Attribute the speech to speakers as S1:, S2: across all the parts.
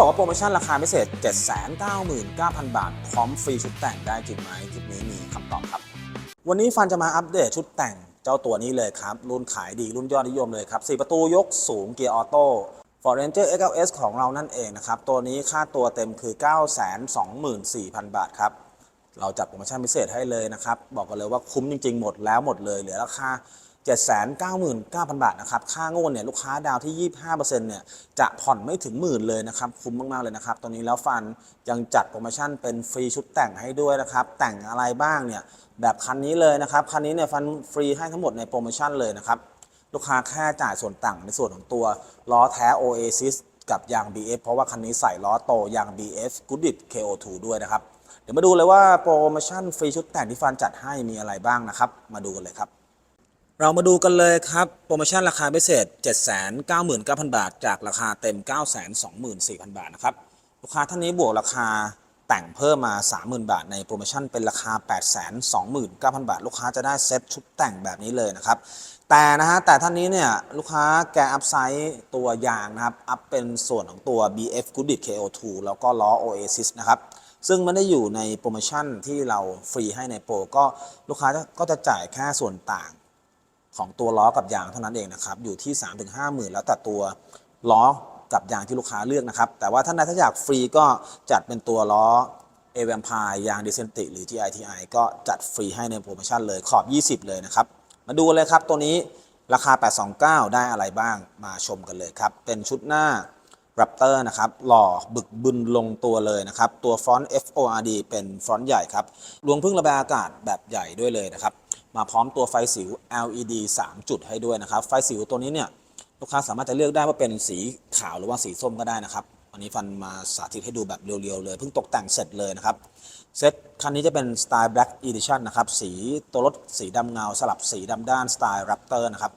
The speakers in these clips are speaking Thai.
S1: บอกว่าโปรโมชั่นราคาพิเศษ 799,000 บาท พร้อมฟรีชุดแต่งได้จริงไหมคลิปนี้มีคำตอบครับ วันนี้ฟันจะมาอัปเดตชุดแต่งเจ้าตัวนี้เลยครับ รุ่นขายดีรุ่นยอดนิยมเลยครับ 4 ประตูยกสูงเกียร์ออโต้ Ford Ranger XLS ของเรานั่นเองนะครับ ตัวนี้ค่าตัวเต็มคือ 924,000 บาทครับ เราจัดโปรโมชั่นพิเศษให้เลยนะครับ บอกกันเลยว่าคุ้มจริง ๆ หมดแล้วหมดเลยเหลือราคา 799,000 บาทนะครับ ค่างวดเนี่ยลูกค้าดาวที่ 25%เนี่ยจะผ่อนไม่ถึงหมื่นเลยนะครับ คุ้มมากๆเลยนะครับ ตอนนี้แล้วฟันยังจัดโปรโมชั่นเป็นฟรีชุดแต่งให้ด้วยนะครับ แต่งอะไรบ้างเนี่ยแบบคันนี้เลยนะครับ คันนี้เนี่ยฟันฟรีให้ทั้งหมดในโปรโมชั่นเลยนะครับ ลูกค้าแค่จ่ายส่วนต่างในส่วนของตัวล้อแท้ Oasis กับยาง BF เพราะว่าคันนี้ใส่ล้อโตยาง BF Goodrich KO2 ด้วยนะครับ เดี๋ยวมาดูเลยว่าโปรโมชั่นฟรีชุดแต่งที่ฟันจัดให้มีอะไรบ้างนะครับ มาดูกันเลยครับ เรามาดูกันเลยครับ โปรโมชั่นราคาพิเศษ 799,000 บาท จากราคาเต็ม 924,000 บาทนะครับ ลูกค้าท่านนี้บวกราคาแต่งเพิ่มมา 30,000 บาท ในโปรโมชั่นเป็นราคา 829,000 บาท ลูกค้าจะได้เซ็ตชุดแต่งแบบนี้เลยนะครับ แต่นะฮะ แต่ท่านนี้เนี่ยลูกค้าแกอัพไซส์ตัวยางนะครับ อัพเป็นส่วนของตัว BF Goodrich KO2 แล้วก็ล้อ Oasis นะครับซึ่งไม่ได้อยู่ในโปรโมชั่นที่เราฟรีให้ในโปรก็ลูกค้าก็จะจ่ายแค่ส่วนต่าง ของตัวล้อกับยางเท่านั้นเองนะครับอยู่ที่ 3-5หมื่นแล้วแต่ตัวล้อกับยางที่ลูกค้าเลือกนะครับ แต่ว่าท่านใดถ้าอยากฟรีก็จัดเป็นตัวล้อเอเวมพายยางดิเซนติหรือ GITI ก็จัดฟรีให้ในโปรโมชั่นเลยขอบ 20 เลยนะครับ มาดูเลยครับตัวนี้ราคา 829 ได้อะไรบ้างมาชมกันเลยครับ เป็นชุดหน้า Raptor นะครับ หล่อบึกบึนลงตัวเลยนะครับ ตัวฟอนต์ FORD เป็นฟอนต์ใหญ่ครับรวงพึ่งระบายอากาศแบบใหญ่ด้วยเลยนะครับ มาพร้อมตัวไฟสิว LED 3 จุดให้ด้วยนะครับ ไฟสิวตัวนี้เนี่ยลูกค้าสามารถจะเลือกได้ว่าเป็นสีขาวหรือว่าสีส้มก็ได้นะครับวันนี้ฟันมาสาธิตให้ดูแบบเรียวๆเลย เพิ่งตกแต่งเสร็จเลยนะครับ เซตคันนี้จะเป็นสไตล์ Black Edition นะครับ สีตัวรถสีดำเงาสลับสีดำด้านสไตล์ Raptor นะครับ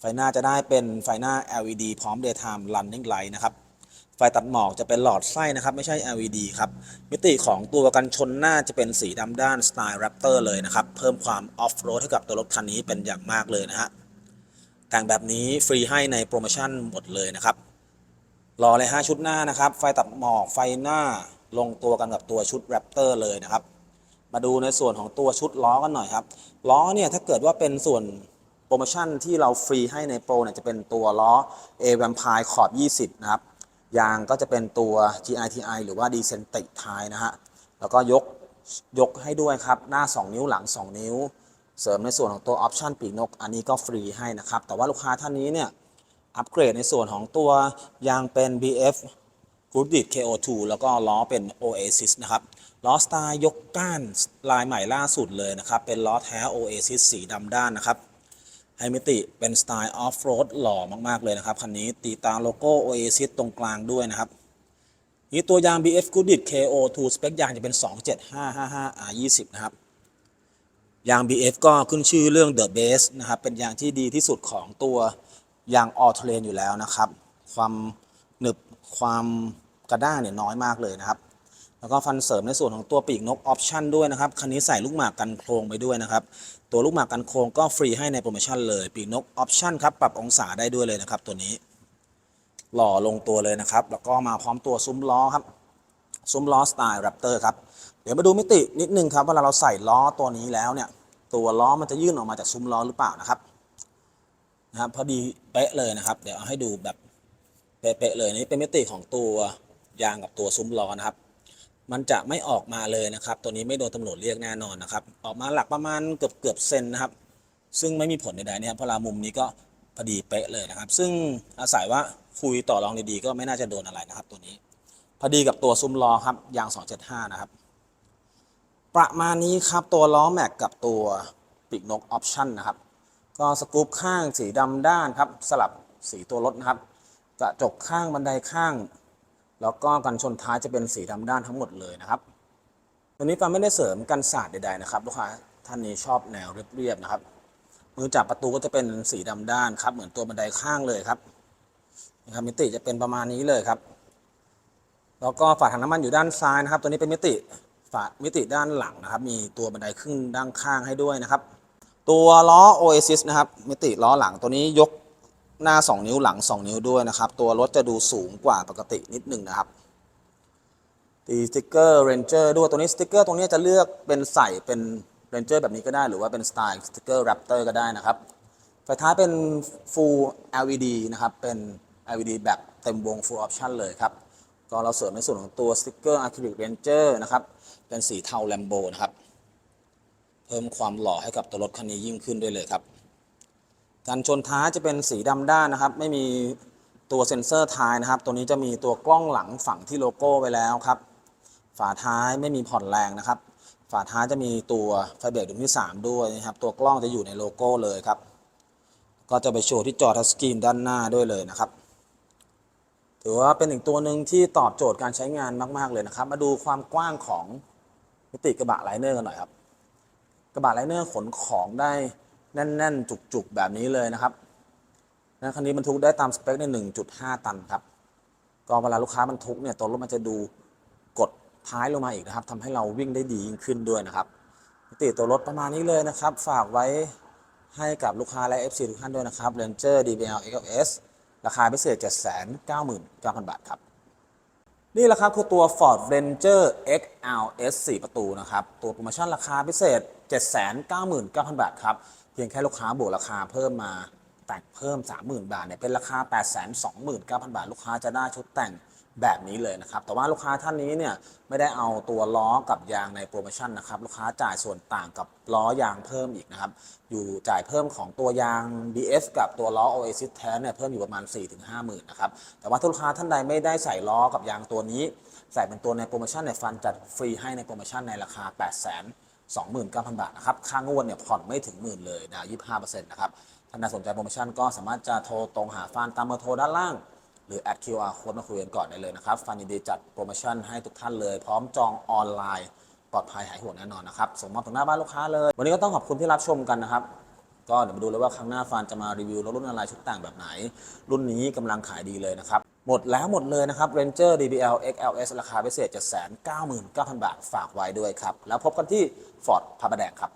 S1: ไฟหน้าจะได้เป็นไฟหน้า LED พร้อม Daytime Running Light นะครับ ไฟตัดหมอกจะเป็นหลอดไส้นะครับ ไม่ใช่ LED ครับ มิติของตัวกันชนหน้าจะเป็นสีดำด้านสไตล์ Raptor เลยนะครับ เพิ่มความออฟโรดให้กับตัวรถคันนี้เป็นอย่างมากเลยนะฮะแต่งแบบนี้ฟรีให้ในโปรโมชั่นหมดเลยนะครับรอเลยฮะชุดหน้านะครับ ไฟตัดหมอกไฟหน้าลงตัวกันกับตัวชุด Raptor เลยนะครับ มาดูในส่วนของตัวชุดล้อกันหน่อยครับล้อเนี่ยถ้าเกิดว่าเป็นส่วนโปรโมชั่นที่เราฟรีให้ในโปรเนี่ยจะเป็นตัวล้อ A Vampire ขอบ20 นะครับ ยางก็จะเป็นตัว GITI หรือว่า Decentic ท้ายนะฮะ แล้วก็ยกยกให้ด้วยครับ หน้า 2 นิ้วหลัง 2 นิ้ว เสริมในส่วนของตัวออปชันปีกนก อันนี้ก็ฟรีให้นะครับ แต่ว่าลูกค้าท่านนี้เนี่ย อัปเกรดในส่วนของตัวยางเป็น BF Goodrich KO2 แล้วก็ล้อเป็น Oasis นะครับ ล้อสไตล์ยกก้านลายใหม่ล่าสุดเลยนะครับ เป็นล้อแท้ Oasis สีดำด้านนะครับ ให้มิติเป็นสไตล์ออฟโรดหล่อมาก ๆ เลยนะครับ คันนี้ตีตาโลโก้ Oasis ตรงกลางด้วยนะครับ นี่ตัวยาง BF Goodrich KO2 สเปคยางจะเป็น 27555 R20 นะครับ ยาง BF ก็ขึ้นชื่อเรื่อง The Base นะครับ เป็นยางที่ดีที่สุดของตัวยางออ t เทเลนอยู่แล้วนะครับ ความหนึบความกระด้างเนี่ยน้อยมากเลยนะครับ แล้วก็ฟันเสริมในส่วนของตัวปีกนกออปชั่นด้วยนะครับ คันนี้ใส่ลูกหมากกันโครงไปด้วยนะครับ ตัวลูกหมากกันโครงก็ฟรีให้ในโปรโมชั่นเลย ปีกนกออปชั่นครับ ปรับองศาได้ด้วยเลยนะครับ ตัวนี้ หล่อลงตัวเลยนะครับ แล้วก็มาพร้อมตัวซุ้มล้อครับซุ้มล้อสไตล์แรปเตอร์ครับ เดี๋ยวมาดูมิตินิดนึงครับเวลาเราใส่ล้อตัวนี้แล้วเนี่ย ตัวล้อมันจะยื่นออกมาจากซุ้มล้อหรือเปล่านะครับนะครับพอดีเป๊ะเลยนะครับ เดี๋ยวเอาให้ดูแบบเป๊ะเลยนี่เป็นมิติของตัวยางกับตัวซุ้มล้อนะครับ มันจะไม่ออกมาเลยนะครับ ตัวนี้ไม่โดนตำรวจเรียกแน่นอนนะครับ ออกมาหลักประมาณเกือบเกือบเซนนะครับ ซึ่งไม่มีผลใดๆเนี่ยเพราะรามุมนี้ก็พอดีเป๊ะเลยนะครับ ซึ่งอาศัยว่าคุยต่อรองดีๆก็ไม่น่าจะโดนอะไรนะครับ ตัวนี้พอดีกับตัวซุ้มล้อครับยาง 275 นะครับ ประมาณนี้ครับตัวล้อแม็กกับตัวปีกนกออปชั่นนะครับ ก็สกู๊ปข้างสีดำด้านครับ สลับสีตัวรถนะครับ กระจกข้างบันไดข้าง แล้วก็กันชนท้ายจะเป็นสีดำด้านทั้งหมดเลยนะครับ ตัวนี้ฟังไม่ได้เสริมกันศาสตร์ใดๆนะครับลูกค้าท่านนี้ชอบแนวเรียบๆนะครับ มือจับประตูก็จะเป็นสีดำด้านครับ เหมือนตัวบันไดข้างเลยครับนะครับมิติจะเป็นประมาณนี้เลยครับ แล้วก็ฝาถังน้ำมันอยู่ด้านซ้ายนะครับ ตัวนี้เป็นมิติฝามิติด้านหลังนะครับ มีตัวบันไดครึ่งด้านข้างให้ด้วยนะครับ ตัวล้อ Oasis นะครับ มิติล้อหลังตัวนี้ยก หน้า 2 นิ้วหลัง 2 นิ้วด้วยนะครับ ตัวรถจะดูสูงกว่าปกตินิดหนึงนะครับ ตีสติกเกอร์เรนเจอร์ด้วยตัวนี้สติกเกอร์ตรงนี้จะเลือกเป็นใส่เป็นเรนเจอร์แบบนี้ก็ได้ หรือว่าเป็นสไตล์สติกเกอร์แรปเตอร์ก็ได้นะครับไฟท้ายเป็น Full LED นะครับ เป็น LED แบบเต็มวง Full Option เลยครับ ก็เราเสริมในส่วนของตัวสติกเกอร์ Acrylic Ranger นะครับ เป็นสีเทาแลมโบนะครับ เพิ่มความหล่อให้กับตัวรถคันนี้ยิ่งขึ้นด้วยเลยครับ การชนท้ายจะเป็นสีดำด้านนะครับ ไม่มีตัวเซ็นเซอร์ท้ายนะครับ ตัวนี้จะมีตัวกล้องหลังฝั่งที่โลโก้ไว้แล้วครับ ฝาท้ายไม่มีผ่อนแรงนะครับ ฝาท้ายจะมีตัวไฟเบรกดวงที่ 3 ด้วยนะครับ ตัวกล้องจะอยู่ในโลโก้เลยครับ ก็จะไปโชว์ที่จอทัชสกรีนด้านหน้าด้วยเลยนะครับ ถือว่าเป็นอีกตัวหนึ่งที่ตอบโจทย์การใช้งานมาก ๆ เลยนะครับ มาดูความกว้างของมิติกระบะไลเนอร์กันหน่อยครับ กระบะไลเนอร์ขนของได้ แน่น ๆ จุก ๆ แบบนี้เลยนะครับนะคันนี้บรรทุกได้ตามสเปคใน1.5 ตันครับ ก็เวลาลูกค้าบรรทุกเนี่ยตัวรถมันจะดูกดท้ายลงมาอีกนะครับทำให้เราวิ่งได้ดียิ่งขึ้นด้วยนะครับติตัวรถประมาณนี้เลยนะครับ ฝากไว้ให้กับลูกค้าและ FC ทุกท่านด้วยนะครับ Ranger DBL XLS ราคาพิเศษ 799,000 บาทครับ นี่แหละครับคือตัว Ford Ranger XLS 4 ประตูนะครับ ตัวโปรโมชั่นราคาพิเศษ 799,000 บาทครับ เพียงแค่ลูกค้าบวกราคาเพิ่มมาแต่งเพิ่ม 30,000 บาทเนี่ยเป็นราคา 829,000 บาท ลูกค้าจะได้ชุดแต่งแบบนี้เลยนะครับ แต่ว่าลูกค้าท่านนี้เนี่ยไม่ได้เอาตัวล้อกับยางในโปรโมชั่นนะครับ ลูกค้าจ่ายส่วนต่างกับล้อยางเพิ่มอีกนะครับ อยู่จ่ายเพิ่มของตัวยาง BS กับตัวล้อ Oasis แท้เนี่ยเพิ่มอยู่ประมาณ 4-5หมื่นนะครับ แต่ว่าลูกค้าท่านใดไม่ได้ใส่ล้อกับยางตัวนี้ ใส่เป็นตัวในโปรโมชั่นเนี่ยฟันจัดฟรีให้ในโปรโมชั่นในราคา8 2 9 0 0 20,900 บาทนะครับ ค่างวดเนี่ยผ่อนไม่ถึงหมื่นเลยดาว25%นะครับ ท่านใดสนใจโปรโมชั่นก็สามารถจะโทรตรงหาฟันตามเบอร์โทรด้านล่าง หรือแอด QR code มาคุยกันก่อนได้เลยนะครับฟันยินดีจัดโปรโมชั่นให้ทุกท่านเลย พร้อมจองออนไลน์ปลอดภัยหายห่วงแน่นอนนะครับ ส่งมอบถึงหน้าบ้านลูกค้าเลย วันนี้ก็ต้องขอบคุณที่รับชมกันนะครับ ก็เดี๋ยวมาดูเลยว่าครั้งหน้าฟานจะมารีวิวรถรุ่นอะไรชุดแต่งแบบไหน รุ่นนี้กำลังขายดีเลยนะครับ หมดแล้วหมดเลยนะครับ Ranger DBL XLS ราคาพิเศษ 799,000 บาท ฝากไว้ด้วยครับ แล้วพบกันที่ Ford พระประแดงครับ